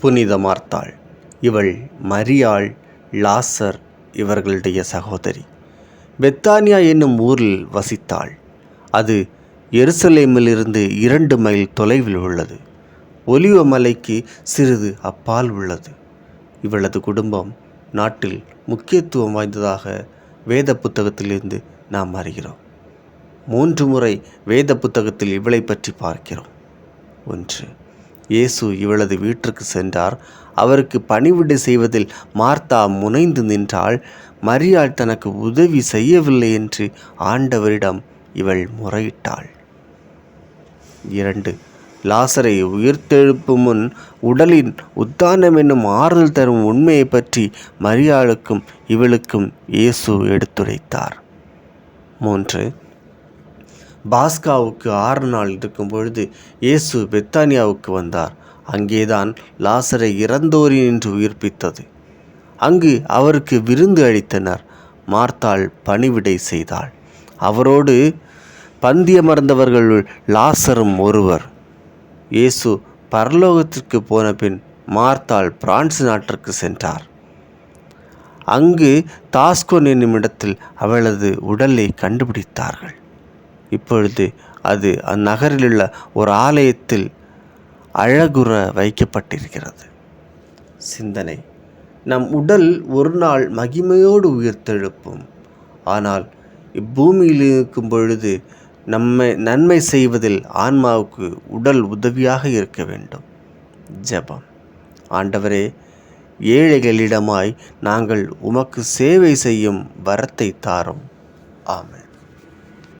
புனித மார்த்தாள் இவள் மரியாள் லாசர் இவர்களுடைய சகோதரி. பெத்தானியா என்னும் ஊரில் வசித்தாள். அது எருசலேமிலிருந்து இரண்டு மைல் தொலைவில் உள்ளது. ஒலிவ மலைக்கு சிறிது அப்பால் உள்ளது. இவளது குடும்பம் நாட்டில் முக்கியத்துவம் வாய்ந்ததாக வேத புத்தகத்திலிருந்து நாம் அறிகிறோம். மூன்று முறை வேத புத்தகத்தில் இவளை பற்றி பார்க்கிறோம். ஒன்று இயேசு இவளது வீட்டிற்கு சென்றார். அவருக்கு பணிவிடை செய்வதில் மார்த்தா முனைந்து நின்றாள். மரியாள் தனக்கு உதவி செய்யவில்லை என்று ஆண்டவரிடம் இவள் முறையிட்டாள். இரண்டு லாசரை உயிர்த்தெழுப்பு முன் உடலின் உத்தானம் என்னும் ஆறுதல் தரும் உண்மையை பற்றி மரியாளுக்கும் இவளுக்கும் இயேசு எடுத்துரைத்தார். மூன்று பாஸ்காவுக்கு ஆறு நாள் இருக்கும் பொழுது இயேசு பெத்தானியாவுக்கு வந்தார். அங்கேதான் லாசரை இறந்தோரின் என்று உயிர்ப்பித்தது. அங்கு அவருக்கு விருந்து அளித்தனர். மார்த்தாள் பணிவிடை செய்தாள். அவரோடு பந்தியமர்ந்தவர்கள் லாசரும் ஒருவர். இயேசு பரலோகத்திற்கு போன பின் மார்த்தாள் பிரான்ஸ் நாட்டிற்கு சென்றார். அங்கு தாஸ்கோன் என்னும் இடத்தில் அவளது உடலை கண்டுபிடித்தார்கள். இப்பொழுது அது அந்நகரிலுள்ள ஒரு ஆலயத்தில் அழகுற வைக்கப்பட்டிருக்கிறது. சிந்தனை. நம் உடல் ஒரு நாள் மகிமையோடு உயிர்த்தெழுப்பும். ஆனால் இப்பூமியில் இருக்கும் பொழுது நம்மை நன்மை செய்வதில் ஆன்மாவுக்கு உடல் உதவியாக இருக்க வேண்டும். ஜெபம். ஆண்டவரே ஏழைகளிடமாய் நாங்கள் உமக்கு சேவை செய்யும் வரத்தை தாரும். ஆமை